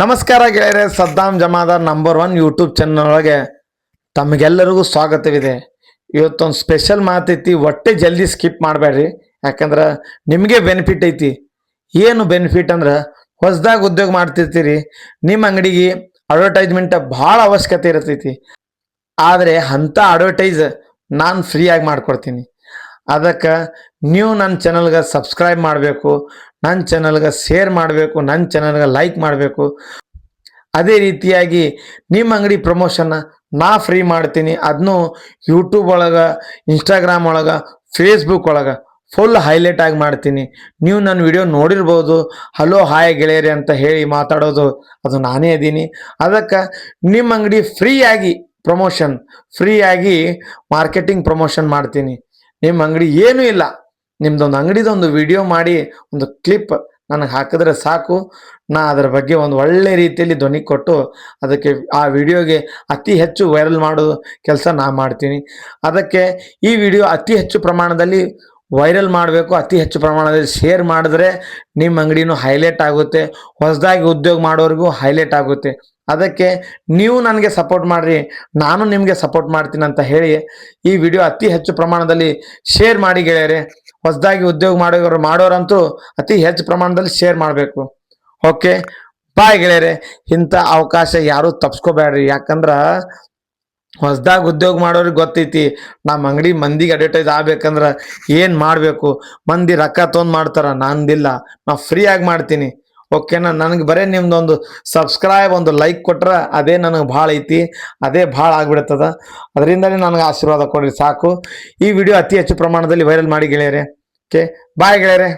ನಮಸ್ಕಾರ ಗೆಳೆಯರೆ Saddam Jamadar number one YouTube channel ಒಳಗೆ ತಮಗೆಲ್ಲರಿಗೂ ಸ್ವಾಗತವಿದೆ. ಇವತ್ತೊಂದು ಸ್ಪೆಷಲ್ ಮಾತೈತಿ, ಒಟ್ಟೆ ಜಲ್ದಿ ಸ್ಕಿಪ್ ಮಾಡಬೇಡ್ರಿ. ಯಾಕಂದ್ರೆ ನಿಮಗೆ ಬೆನಿಫಿಟ್ ಐತಿ. ಏನು ಬೆನಿಫಿಟ್ ಅಂದ್ರೆ ಹೊಸದಾಗಿ ಉದ್ಯೋಗ ಮಾಡ್ತಿರ್ತೀರಿ, ನಿಮ್ಮ ಅಂಗಡಿಗೆ ಅಡ್ವರ್ಟೈಸ್ಮೆಂಟ್ ಭಾಳ ಅವಶ್ಯಕತೆ ಇರ್ತೈತಿ. ಆದರೆ ಅಂಥ ಅಡ್ವರ್ಟೈಸ್ ನಾನು ಫ್ರೀಯಾಗಿ ಮಾಡ್ಕೊಡ್ತೀನಿ. ಅದಕ್ಕೆ ನೀವು ನನ್ನ ಚಾನಲ್ಗೆ ಸಬ್ಸ್ಕ್ರೈಬ್ ಮಾಡಬೇಕು, ನನ್ನ ಚಾನಲ್ಗೆ ಶೇರ್ ಮಾಡಬೇಕು, ನನ್ನ ಚಾನಲ್ಗೆ ಲೈಕ್ ಮಾಡಬೇಕು. ಅದೇ ರೀತಿಯಾಗಿ ನಿಮ್ಮ ಅಂಗಡಿ ಪ್ರಮೋಷನ್ನ ನಾ ಫ್ರೀ ಮಾಡ್ತೀನಿ. ಅದನ್ನು ಯೂಟ್ಯೂಬ್ ಒಳಗೆ ಇನ್ಸ್ಟಾಗ್ರಾಮ್ ಒಳಗೆ ಫೇಸ್ಬುಕ್ ಒಳಗೆ ಫುಲ್ ಹೈಲೈಟ್ ಆಗಿ ಮಾಡ್ತೀನಿ. ನೀವು ನನ್ನ ವಿಡಿಯೋ ನೋಡಿರ್ಬೋದು. ಹಲೋ ಹಾಯ್ ಗೆಳೆಯರಿ ಅಂತ ಹೇಳಿ ಮಾತಾಡೋದು, ಅದು ನಾನೇ ಇದ್ದೀನಿ ಅದಕ್ಕೆ ನಿಮ್ಮ ಅಂಗಡಿ ಫ್ರೀಯಾಗಿ ಪ್ರಮೋಷನ್ ಫ್ರೀಯಾಗಿ ಮಾರ್ಕೆಟಿಂಗ್ ಪ್ರಮೋಷನ್ ಮಾಡ್ತೀನಿ. ನಿಮ್ಮ ಅಂಗಡಿ ಏನೂ ಇಲ್ಲ. ನಿಮ್ದೊಂದು ಅಂಗಡಿದೊಂದು ವಿಡಿಯೋ ಮಾಡಿ, ಒಂದು ಕ್ಲಿಪ್ ನನಗೆ ಹಾಕಿದ್ರೆ ಸಾಕು. ನಾ ಅದರ ಬಗ್ಗೆ ಒಂದು ಒಳ್ಳೆ ರೀತಿಯಲ್ಲಿ ಧ್ವನಿ ಕೊಟ್ಟು ಅದಕ್ಕೆ ಆ ವಿಡಿಯೋಗೆ ಅತಿ ಹೆಚ್ಚು ವೈರಲ್ ಮಾಡೋ ಕೆಲಸ ನಾ ಮಾಡ್ತೀನಿ. ಅದಕ್ಕೆ ಈ ವಿಡಿಯೋ ಅತಿ ಹೆಚ್ಚು ಪ್ರಮಾಣದಲ್ಲಿ ವೈರಲ್ ಮಾಡಬೇಕು, ಅತಿ ಹೆಚ್ಚು ಪ್ರಮಾಣದಲ್ಲಿ ಶೇರ್ ಮಾಡಿದ್ರೆ ನಿಮ್ಮ ಅಂಗಡಿನೂ ಹೈಲೈಟ್ ಆಗುತ್ತೆ. ಹೊಸದಾಗಿ ಉದ್ಯೋಗ ಮಾಡೋರಿಗೂ ಹೈಲೈಟ್ ಆಗುತ್ತೆ. ಅದಕ್ಕೆ ನೀವು ನನಗೆ ಸಪೋರ್ಟ್ ಮಾಡಿರಿ, ನಾನು ನಿಮಗೆ ಸಪೋರ್ಟ್ ಮಾಡ್ತೀನಿ ಅಂತ ಹೇಳಿ ಈ ವಿಡಿಯೋ ಅತಿ ಹೆಚ್ಚು ಪ್ರಮಾಣದಲ್ಲಿ ಶೇರ್ ಮಾಡಿ ಗೆಳೆಯರೆ, ಹೊಸದಾಗಿ ಉದ್ಯೋಗ ಮಾಡೋರು ಮಾಡೋರಂತೂ ಅತಿ ಹೆಚ್ಚು ಪ್ರಮಾಣದಲ್ಲಿ ಶೇರ್ ಮಾಡಬೇಕು. ಓಕೆ ಬಾಯ್ ಗೆಳೆಯರೆ, ಇಂಥ ಅವಕಾಶ ಯಾರೂ ತಪ್ಸ್ಕೋಬೇಡ್ರಿ. ಯಾಕಂದ್ರೆ ಹೊಸ್ದಾಗಿ ಉದ್ಯೋಗ ಮಾಡೋರಿಗೆ ಗೊತ್ತೈತಿ ನಮ್ಮ ಅಂಗಡಿ ಮಂದಿಗೆ ಅಡ್ವರ್ಟೈಸ್ ಆಗ್ಬೇಕಂದ್ರೆ ಏನು ಮಾಡಬೇಕು? ಮಂದಿ ರೊಕ್ಕ ತೊಗೊಂಡು ಮಾಡ್ತಾರ, ನಂದಿಲ್ಲ ನಾ ಫ್ರೀಯಾಗಿ ಮಾಡ್ತೀನಿ. ಓಕೆನಾ ನನಗೆ ಬರೀ ನಿಮ್ದೊಂದು ಸಬ್ಸ್ಕ್ರೈಬ್ ಒಂದು ಲೈಕ್ ಕೊಟ್ರೆ ಅದೇ ನನಗೆ ಭಾಳ ಐತಿ, ಅದೇ ಭಾಳ ಆಗ್ಬಿಡ್ತದ ಅದರಿಂದಲೇ ನನಗೆ ಆಶೀರ್ವಾದ ಕೊಡ್ರಿ, ಸಾಕು. ಈ ವಿಡಿಯೋ ಅತಿ ಹೆಚ್ಚು ಪ್ರಮಾಣದಲ್ಲಿ ವೈರಲ್ ಮಾಡಿ ಗೆಳೆಯರೆ. ಓಕೆ ಬಾಯ್ ಗೆಳೆಯರೆ.